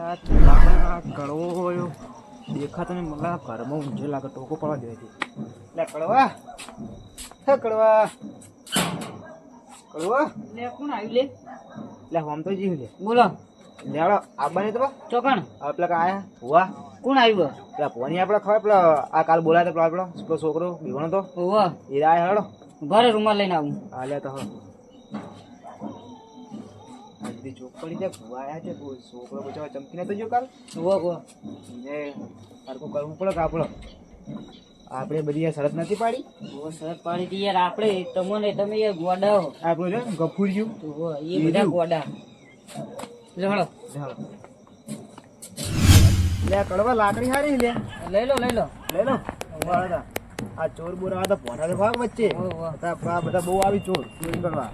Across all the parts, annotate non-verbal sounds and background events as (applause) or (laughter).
આ ચોરામાં કડવો દેખાતો મને ઘરમાં ઊંઝે લાગે ટોકો પડવા જોઈએ લે કડવા. હે કડવા. કડવા. લે કોણ આવ્યું? લે. લે હોમ તો જીવ લે. બોલો. લે હાલો આબા ને તો ચોકણ. આ પેલા કા આયા? હુવા. કોણ આવ્યું? પેલા ભોની આપણે ખબર પેલા આ કાલ બોલાયો તો પેલા પેલો છોકરો બીવાનો તો. ઓવા એ આયા હેડો ઘરે રૂમાલ લઈને આવું. આ લે તો હો આ બધી ચોપડી પડી ભુવાયા છે. છોકરો બચાવ ચમકીને તો જો કાલ? ઓવા ઓવા ને હરખું કરવું પડે કે આપણો? આપણે બધી આ શરત નથી પાડી? ઓ શરત પાડી હતી યાર. આપણે તમને તમે યાર ગોડા હો. આપણું છે ગફુરિયું ઓવા એ બધા ગોડા. લડો લે કડવા લાકડી હારી લે. લઈ લો લઈ લો. લઈ લો. વાળા આ ચોર બોરા આ તો પોઠા તો ભાગ વચ્ચે બધા બહુ આવી ચોર. ચોરી કરવા.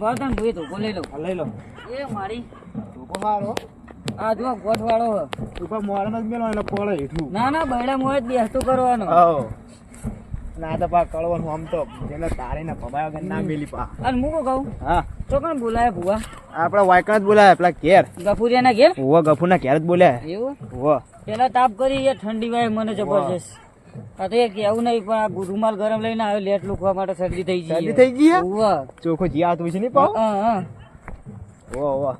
ગોતન ભૂઈ ધોકો લઈ લો. લઈ લો. એ મારી. ધોકો હારો આ જો ગોઠ વાળો ઉપર મોડે જ મેલો એટલે પડે હેઠું. ના ના બૈડા મોય જ બેસતું કરવાનો. આવો. ના તો પા કળવાનું આમ તો જેને તારે ને પબાયા વગર ના મેલી પા. અને હું કહું? હા. કોણ બોલાય ભુવા? આપડા વાયકણ જ બોલાય પેલા ઘેર. ગફુરિયાના ઘેર? ઓવો ગફુ ના ઘેર જ બોલાય એવું? ઓવો પેલા તાપ કરી ઠંડી વાય મને જબરજસ્ત. આ તો એક એવું નહીં પણ આ રૂમાલ ગરમ લઈને આવ્યો લેટ લુખવા માટે શરદી થઈ ગઈ શરદી થઈ ગઈ હે? ઉવ્વ. ચોખ્ખો જી આવતું છે નહીં પાવ. હા, હા. ઓવો ઓવો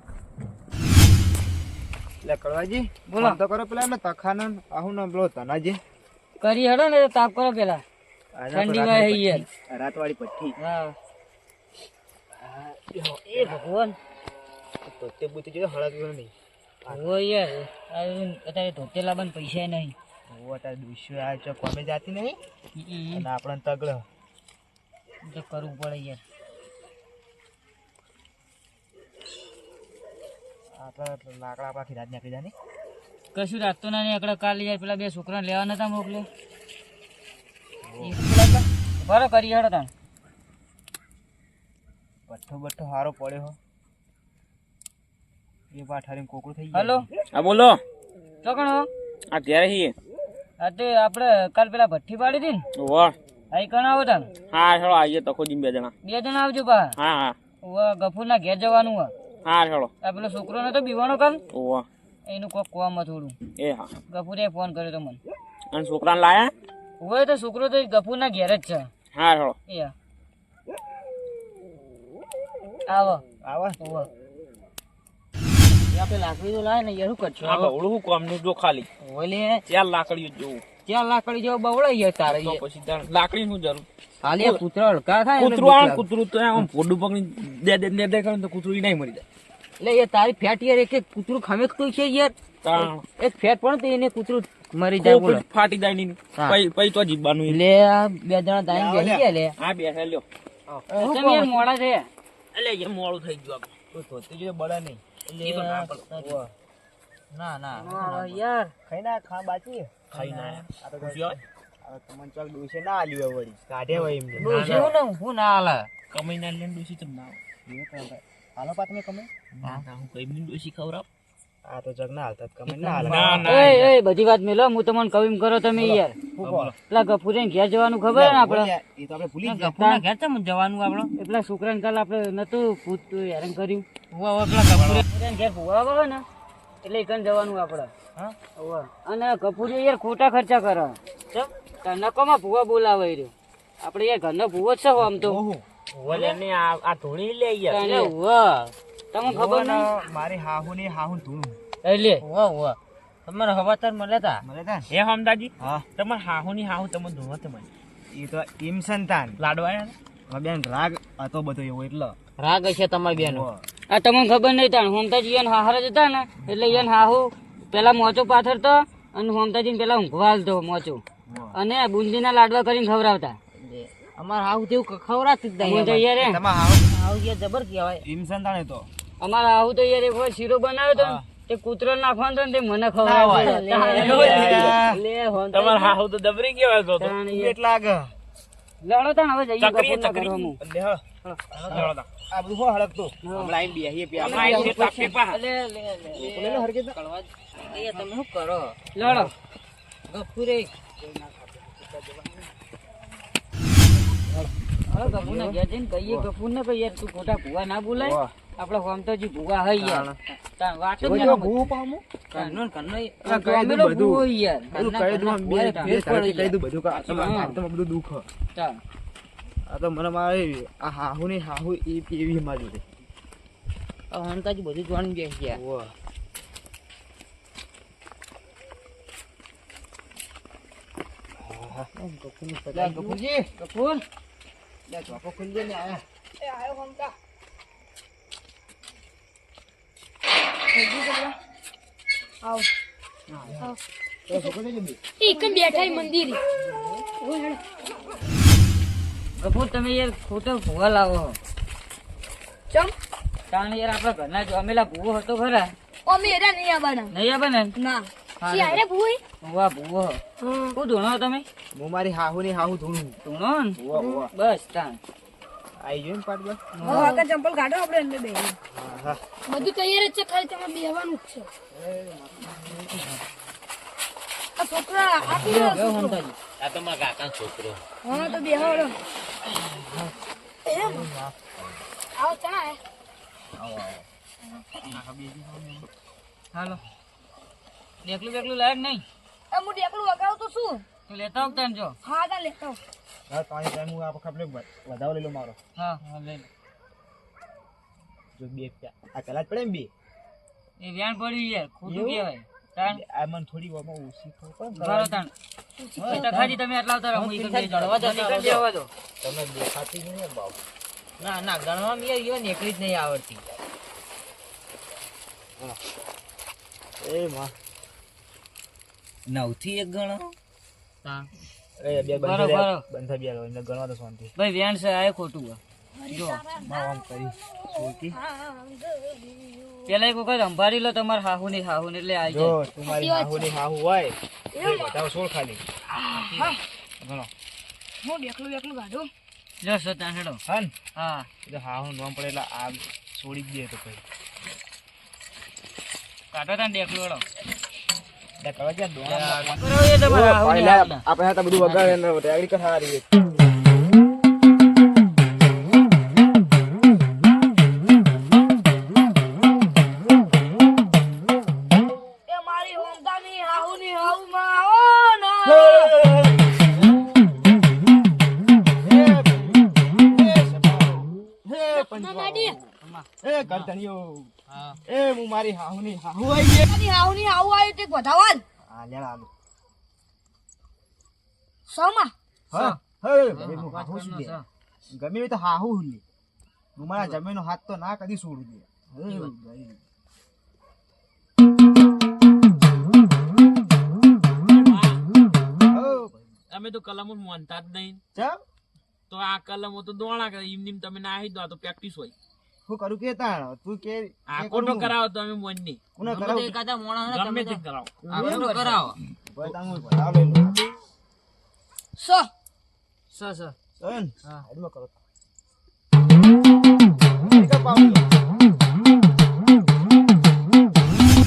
લે કળવાજી બોલો. તો કરો પેલા ને તખાનો આહુ ને પેલો તનાજી. કરી હડો ને તાપ કરો પેલા. ઠંડી વાય હઈ યાર રાતવાળી પઠ્ઠી. હા. એ ભગવાન. તોતે બુતે જો હળા ગયો નહીં. ઓ યાર આ અત્યારે ધોતેલા લાવવાના પૈસા નહીં. ઓવો તાર દુશ્યો આ ચો કોમે જાતી નહીં? અને આપણને તગડો. તો કરવું પડે યાર. આપણા લાકડા આપણા ખીરાજ નાખી જાની. કશું રાખતો ના નહીં એકડે કાલે યાર પેલા બે છોકરા લેવા નતા મોકલે બરો કરી હડો તમે પઠ્ઠો બઠ્ઠો હારો પડ્યો હો. એ પાઠારી કોકડું થઈ હલો. હા બોલો. ચોકણો આ ઘેર છીએ આ તે આપણે કાલ પેલા ભઠ્ઠી પાડી હતી ને? વાહ. આઈ કણ આવો તાણ હા હેળો આવીએ તો ખોજી બે જણા. બે જણા આવજો પા હા હા. ઓવા ગફુરના ઘેર જવાનું હા હા હેળો આ પેલો છોકરો તો બીવાનો કાલ? વાહ. એનું કોક કોમ થોડું એ હા. ગફુરે ફોન કર્યો તો મને. અને છોકરાને લાયા? હોય તો છોકરો તો ગફુરના ઘેર જ છે. હા હેળો એ આવો. આવો. આપણે લાકડી તો લાવે ને યાર શું કરছো આ બવડું હું જો ખાલી ઓલે ચાર લાકડીઓ જોવું ક્યાં લાકડી જેવો બવડાઈ યાર તારે તો પછી લાકડી નું જરૂર હાલ યાર હલકા થાય ને કૂતરું એટલે આ કૂતરું તો આમ પોડું પકડી દે દે દે દે કરે તો કૂતરું નહીં મરી જાય એટલે યાર તારી ફેટ યાર એક એક કૂતરું ખમેકતું છે યાર એક ફેટ પણ તો એને કૂતરું મરી જાય બોલો ફાટી જાય નહીં પઈ તો જીવવાનું લે આ બે જણા દાઈ બેસી ગયા લે હા બેસે લ્યો તમે મોડા છે એટલે એ મોડું થઈ ગયું તો ધોતી બળે નહીં ના. ના ના યાર. ખાઈ ના ખા બાકી. ખાઈ ના. આ તો ના તમને ચાલ ડોસે ના આલ્યું વળી. કાઢે હોય એમને. ડોશી હું ને. હું ના હાલે કમાઈ ના લે ડોસી તો ના. હાલો પા તમે કમે ના ના હું કઈ બી ડોસી ખવડાવ. આ તો જગ ના હાલતા કમે ના હાલે એ એ બધી વાત મેલો હું તમને કવિમ કરો તમે યાર. પેલા ગફુરે ઘેર જવાનું ખબર ને આપડે? એ તો આપણે ભૂલી ગયા. ગફુરના ઘેર ચમ જવાનું આપણો એટલા છોકરાને કાલ આપડે નતું પૂત હેરાન કર્યું. હોવા હોવા પેલા ગફુરે ઘેર ભૂવા આવે ને એટલે એકન જવાનું આપણે હા? હોવા અને ગફુરે યાર ખોટા ખર્ચા કરે. ચમ? નકોમાં ભૂવા બોલાવે રહ્યો. આપણે યાર ઘરનો ભૂવો જ છે આમ તો. ઓલે ને આ આ ધોણી લે યાર. એટલે હોવા તમને ખબર નહીં? મારી હાહુ ને હાહુ ધૂણું. એટલે હોવા હોવા તમારે હવાતાર મળે તા મને તા હે હમદાજી હા. તમારે હાહુ ની હાહુ તમે ધોવા તમે એ તો એમ સંતાન લાડવા હવે બેન રાગ હતો બધો એવો એટલે. રાગ હશે તમારે બેન. આ તમને ખબર નહીં તાણ હોમતાજી એને હાહર જ હતા ને એટલે એને હાહુ પેલા મોચો પાથરતો અને હોમતાજી પેલા ઊંઘવા હાલતો મોચો. અને બુંદીના લાડવા કરીને ખવડાવતા. અમાર હાહુ તેવું ખવડાવતું જ નહીં તમાર યાર જબર કહેવાય. એમ સંતાન તો. અમારા હાહુ તો યાર એક વાર શીરો બનાવ્યો તો ને, તે કૂતરો નાખવાનો તો તે મને ખવડાવવા લે તમાર હાહુ તો દબરી ગયો હતો. એટલા આગળ. લડો તાણ હવે જઈએ ચકરી ચકરી. લે હ. આ બધું હો હળકતું હમણાં આઈને બેહીએ પ્યા આઈ છે તાપી પા. લે લે લે લે. હરકે કળવા એ તમે શું કરો? લડો. ગફુરે હવે ગફુરને ઘેર જઈને કહીએ ગફુરને ને કહીએ તું ખોટા ભૂવા ના બોલાય. આપણે હોમ તો જી ભૂવા હઈ યાર ના ને મને બધું દુઃખ હ. ચાલ. આ તો મને મારે આ હાહુ ને હાહુ એ- એવી મારી હંતાજી બધું જોવાનું બેસી ગયા. લે, કપૂરજી. કપૂર લે, ચોપો ખોલી દે ને આયા. તો છોકરો લઈ એક બેઠા ઈ કપૂર તમે યાર ખોટો ભૂવા લાવો ચમ? તાણ યાર આપણા ઘરના જો અમેલા ભૂવો હતો ખરા? અમે એરા નહીં આવવાના. નહીં આપે ના. હા, આરે ભૂઈ ભૂવા ભૂવો શું ધૂણો તમે? હું મારી હાહુ ને હાહુ ધૂણું. ધૂણો. બસ તાણ. આઈ ગયો પાટ બસ? હા. આગળ ચંપલ કાઢો આપણે અંદર બે. બધું તૈયાર જ છે ખાલી તમારે બેહવાનું જ છે. આ છોકરા આપી દો કેવો છોકરો. હંતાજી. હા તો બેહાડો. એમ આવો ચણા હે હાલો. એકલું બેકલું લાયક નહીં? એ હું ડેકલું વગાવ તો શું? લેતા આવ તાણ જો. હા તા લેતા આવ. હા, પાણી ટાઈમ હું આ વખત આપણે વધારો લઈ લો મારો. હા હા લઈ લો. જો બે આ પેલા જ પડે ને બે? એ વ્યાણ પડ્યું યાર ખોટું કહેવાય. આ મને થોડી વારમાં ઓછી ખબર બરો તાણ. એ તમે આટલા આવતા હું ઈ કરી દો નીકળી જવા દો તમને દેખાતી નહીં બાપ. ના ના ગણવામાં યાર યો નીકળી જ નહીં આવડતી. એ માં. નવથી એક ગણો? એ બે બંધા બંધા બે લો એને ગણવા તો શાંતિ. ભાઈ વ્યાણ છે આ ખોટું જો માં આમ કરી. સોકી પેલા એક વખત સંભાળી લો તમારા હાહુ ની હાહુ ને એટલે આવી જો જાય. હાહુ ની હાહુ હોય એ બતાવો સોળ ખાલી. ગણો. હું ઢેકલું બેકલું કાઢું. જો તાણ હેડો. હા. હાહુ નામ પડે એટલે આ છોડી જ દે તો પછી. કાઢો તાણ દેખલો હેડો. આપણે બધું વગાડે કથા હારી હા. એ હું મારી હાહુની હાહુ આવી ગઈ. મારી હાહુની હાહુ આવ્યું તે વધાવા હા લેણ આલો. સોમાં હા હે ગમે તો હાહુ હુલી હું મારા જમીનો હાથ તો ના કદી છોડું દે અમે તો કલમો માનતા જ નહીં. તો આ કલમો તો દોણા કરે એમ તમે ના આવી દો આ તો પ્રેક્ટિસ હોય. હું કરું કે તાણ? તું કે આ કોટો કરાવો તો અમે મોન નહીં કોને કરાવો? એકાદા મોણા ગમે તમે તે કરાવો. તો કરાવો. ભાઈ તાણ હું ભણાવ લઈ લઉં. સો. સ સ. સન, હા. હાથમાં કરો.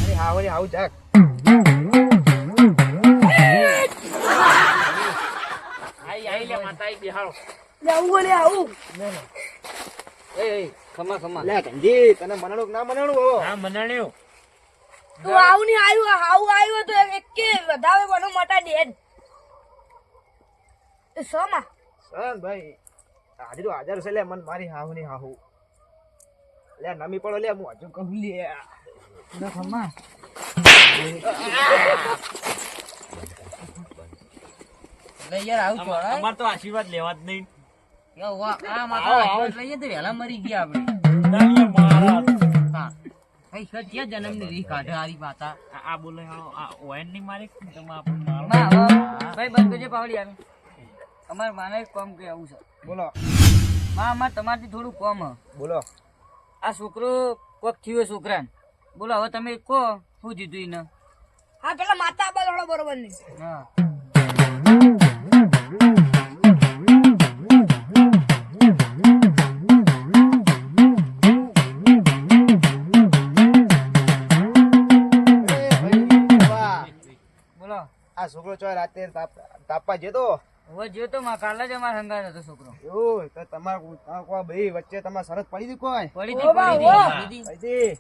અરે હાવ, આઈ આઈ લે માતા આઈ આવું એ ખમા ખમા. લે, ધનજી, તને મનાણું કે ના મનાણું હો? હા મનાણ્યું. તું આવું નહીં આવ્યું આવું આવ્યું તો એક કે વધાવે બનો મોટા ડેડ. એ સોમાં સન, ભાઈ, આજે તો હાજર છે લે મન મારી હાહુ ની હાહુ. લે નમી પડો લે હું હજુ કહું લે. ના ખમા. યાર આવું અમાર તો આશીર્વાદ લેવા જ નહીં. આ. લઈએ તો વહેલા મરી ગયા આપણે. હા. ભાઈ સર ક્યાં જન્મની રીત? કાઢે હારી માતા આ- બોલે આ ઓયન નહીં મારે તમે આપણને મારો ભાઈ બંધ કરજે પાવડી આવે. અમારે માને કોમ કે આવું છે. બોલો. માં અમારે તમારથી થોડું કોમ બોલો. આ છોકરો કોક થયો છોકરાને. બોલો હવે તમે કહો શું દીધું એને? હા પેલા માતા બરોબર નહીં. હા. આ છોકરો ચોય રાતે તાપવા જતો હવે જો તો માં કાલે જ અમાર હંગાત હતો છોકરો. એવું? તો તમાર તમારે કોઈ ભાઈ વચ્ચે તમાર શરત પડી દી કોઈ? પડી ઓ. પડી દી પડી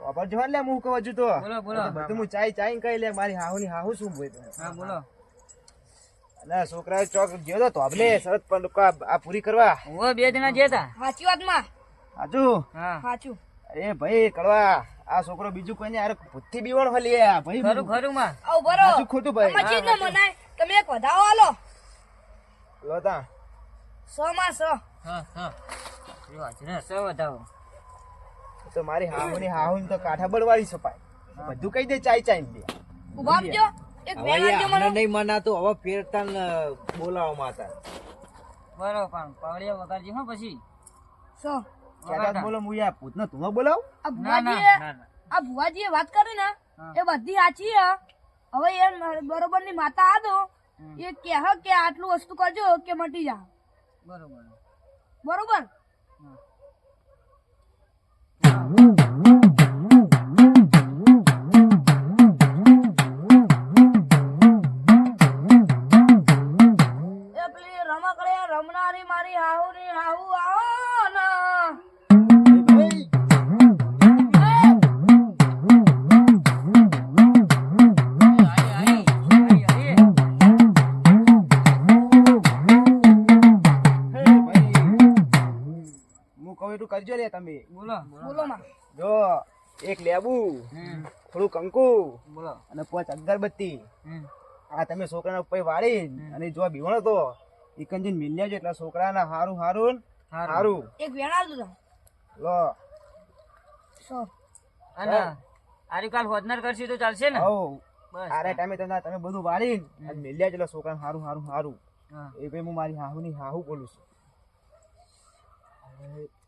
વાપર જો લે હું કહું તો. બોલો બોલો. બધું હું ચાઈ ચાઈ કહી લે મારી હાહુ ની હાહુ શું બોય હા બોલો. અને છોકરા ચોક ગયો તો તોબલે શરત પણ કા- આ પૂરી કરવા. ઓ બે દિના જતા સાચી વાતમાં? સાચું? હા. સાચું. અરે ભાઈ કડવા આ છોકરો બીજું કોઈ અરે ભૂતથી બીવણ ફલી ભાઈ. ખરું ખરું માં આવ બરો સાચું ખોટું ભાઈ. મચી ન મનાય. તમે એક વધાવો આલો લો તા સો. માં સો હા હા સો વધાવો. તો મારી હાહુની હાહુની હાહુ ની તો કાઠા બળવાળી સપાય બધું કહી દે ચાઈ ચાઈ દે ઊભા આપજો. એક વેણ આપજો મને. નહીં મનાતું હવે ફેરતા બોલાવો માતા બરો પણ પાવડિયા વગાડજી હો પછી? સો. ક્યાં બોલો હું યા ને તું બોલાવ. આ ના આ ભુવાજી વાત કરી ને એ બધી સાચી હવે એ બરોબરની માતા આ દો. એ કહે કે આટલું વસ્તુ કરજો કે મટી જા બરોબર. બરોબર? તમે. બોલો. બોલો માં જો એક લેબુ થોડું કંકુ બોલો. અને પાંચ અગરબત્તી. આ તમે છોકરાના ઉપર વાળી અને જો બીવણો તો એકંજીન મિલ લેજો એટલે છોકરાના હારું હારું હારું. એક વેણા દો લો. સો. અને આરી કાલ હોદનાર કરશી તો ચાલશે ને? હો બસ. આરે ટાઈમે તમે તમે બધું વાળી અને મિલ લેજો એટલે છોકરાને હારું હારું હારું. એ ભાઈ હું મારી હાહુની હાહુ બોલું છું.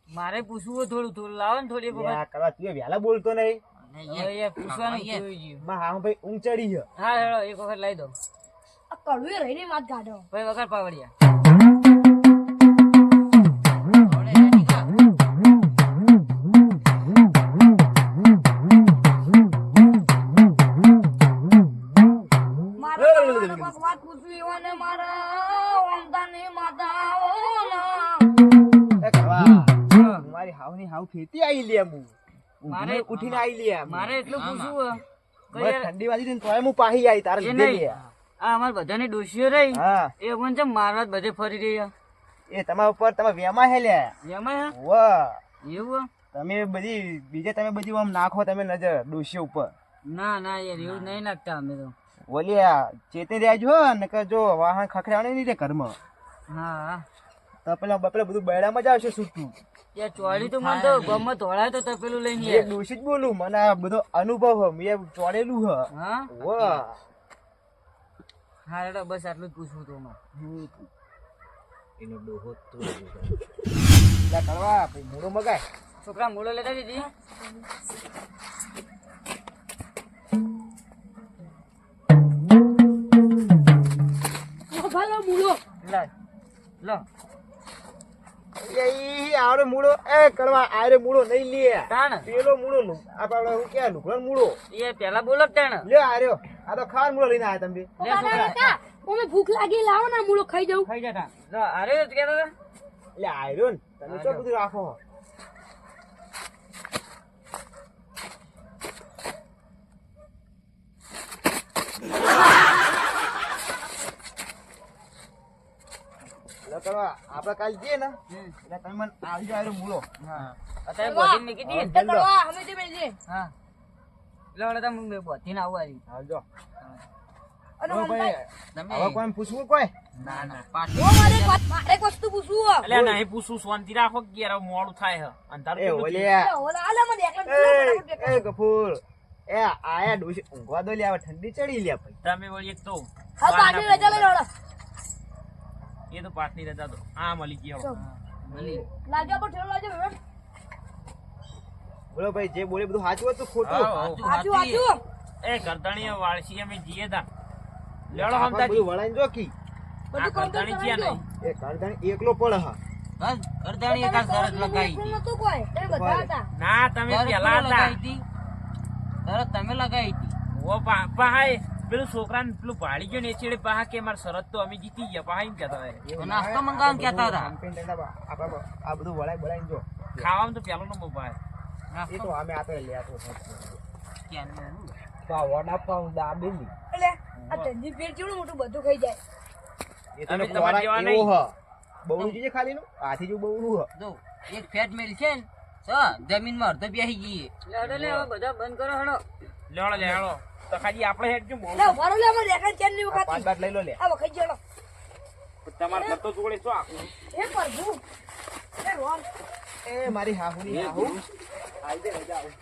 મારે પૂછવું થોડું થોડું લાવો ને થોડી વખત. કરવા તું વહેલા બોલતો નહીં. હા હેડો એક વખત લઈ દો. આ રહી રહીને વાત કાઢો ભાઈ વગર પાવડિયા. મારે- ઉઠીને આવી લે મારે એટલું પૂછવું ઠંડી વાગી ને તોય હું પાહી આવી તારે લીધે લે. આ અમાર બધાની ડોશીઓ રહી. એ મને છે મારવા બધે ફરી રહી એ તમારા ઉપર તમે વેમાં હે લે. એમાં વાહ એવું તમે બધી બીજે તમે બધી આમ નાખો તમે નજર ડોશી ઉપર. ના ના યાર એવું નહીં નાખતા અમે તો. ઓલી આ ચેતી રહેજો નકર જો વાહન ખખડાવવાની નહીં રે ઘરમાં. હા. તો પેલા બપલે બધું બૈડામાં જ આવશે છૂટું યાર ચોળી તો મને તો ગમત ધોળાય તો તપેલું લઈને બોલું મને આ બધો અનુભવ હમ મેં ચોડેલું હ. હા? વાહ. હા હેડો બસ આટલું જ પૂછવું એનો ડોહો તો (laughs) લા મૂળો મગાય. છોકરા મૂળો લેતા દીધી ભાલો મૂળો. લો એ આવડે મૂળો. એ કરવા આરે મૂળો નહીં લે. તાણ. પેલો મૂળો આપણે હું કે લુકડો મૂળો. એ પેલા બોલો તાણ. લે આર્યો આ તો ખાર મૂળો લઈને આયા તમે. લે ભૂખ લાગી લાવો ને મૂળો ખાઈ જાઉં. ખાઈ જા તાણ અરે હતા એટલે આર્યો ને. તમે શું બધું રાખો. આપણે કાલ જઈએ ને એટલે તમે મને આવી જાય મૂળો અત્યારે બોધી મૂકી દઈએ અમે તે બેસી હા. લો લે તમે આવું આવી આવજો. ના ના હવે ઠંડી ચડી લે ભાઈ. તમે એક તો એ તો પાટની રજા તો આ મળી ગયો. મળી ઠેલો હવે. બોલો ભાઈ જે બોલે બધું સાચું હતું ખોટું? સાચું આચું એ કરતાણીએ વાળશી અમે જીએ તા. લેડો હમતાજી. બધું વળાઈને જો કી. બધું કરતાણી નહીં. એ કારદાની એકલો પડે હા. બસ કરતાણી એકાદ સરસ લગાઈ હતી. કોઈ. તમે બધા હતા. ના તમે પેલા હતા. લગાવી હતી. સરસ તમે લગાઈ હતી. ઓ પા પાહાય. પેલું છોકરાને પેલું ભાડી ગયો ને એ છેડે પાહા કે મારે શરત તો અમે જીતી ગયા પાહા એમ કહેતા હતા નાસ્તો મંગાવવાનું કહેતા હતા? આ બધું વળાય બળાઈને જો. ખાવામાં તો પેલો નો ભાઈ એ તો અમે આપે લે તો ક્યાં તો આ વડા પાઉં દાબેલી એટલે આ તંજી પેટ જેવડું મોટું બધું ખાઈ જાય. એ તમે તમારા જેવા વાળા એવો હ. બહુ જોઈએ ખાલી નું આથી જો બહુ હ. જો એક ફેટ મેલ છે ને જમીનમાં અડધો બેસી ગઈ. લડો લે હવે બધા બંધ કરો હડો. લેવડો લેવડો. તો ખાલી આપણે હેડ જો બહુ લે વારો લે મને દેખાય ચેન નહીં પાંચ બાટ લઈ લો લે. આ વખાઈ ગયો તમારે તો જોડે છો આખું? એ પ્રભુ એ રોમ. એ મારી હાહુની હાહુ. આઈ દે આવું.